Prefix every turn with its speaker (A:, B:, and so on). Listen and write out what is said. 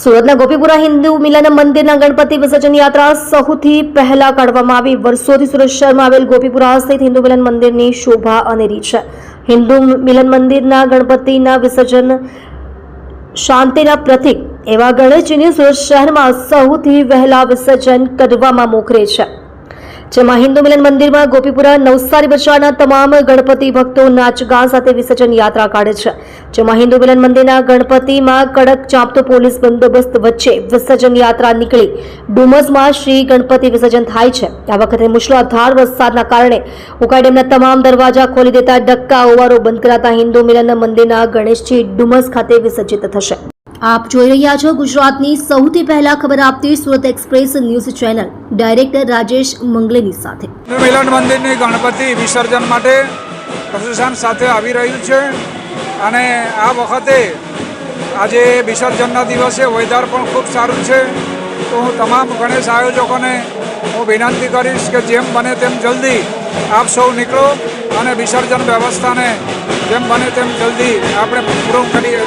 A: સુરતના ગોપીપુરા હિન્દુ મિલન મંદિરના ગણપતિ વિસર્જન યાત્રા સૌથી પહેલા કાઢવામાં આવી. વર્ષોથી સુરત શહેરમાં આવેલ ગોપીપુરા સ્થિત હિન્દુ મિલન મંદિરની શોભા અનેરી છે. હિન્દુ મિલન મંદિરના ગણપતિના વિસર્જન શાંતિના પ્રતીક એવા ગણેશજીની સુરત શહેરમાં સૌથી વહેલા વિસર્જન કરવામાં મોખરે છે. જેમાં હિન્દુ મિલન મંદિરમાં ગોપીપુરા, નવસારી બજારના તમામ ગણપતિ ભક્તો નાચગાન સાથે વિસર્જન યાત્રા કાઢે છે. જેમાં હિન્દુ મિલન મંદિરના ગણપતિમાં કડક ચાંપતો પોલીસ બંદોબસ્ત વચ્ચે વિસર્જન યાત્રા નીકળી. ડુમસમાં શ્રી ગણપતિ વિસર્જન થાય છે. આ વખતે મુશળાધાર વરસાદના કારણે ઉકાઈ ડેમના તમામ દરવાજા ખોલી દેતા ડક્કા ઓવારો બંધ કરાતા હિન્દુ મિલન મંદિરના ગણેશજી ડુમસ ખાતે વિસર્જિત થશે. આપ જોઈ રહ્યા છો ગુજરાતની સૌથી પહેલા ખબર આપતી Surat Express News channel. Director Rajesh મંગલેની સાથે.
B: મિલન મંદિરની ગણપતિ વિસર્જન માટે પ્રશાસન સાથે આવી રહ્યું છે અને આ વખતે આજે વિસર્જનના દિવસે વેધર પણ ખૂબ સારું છે. તો હું તમામ ગણેશ આયોજકોને હું વિનંતી કરીશ કે જેમ બને તેમ જલ્દી આપ સૌ નીકળો અને વિસર્જન વ્યવસ્થાને જેમ બને તેમ જલ્દી આપણે પૂરું કરી દેવાય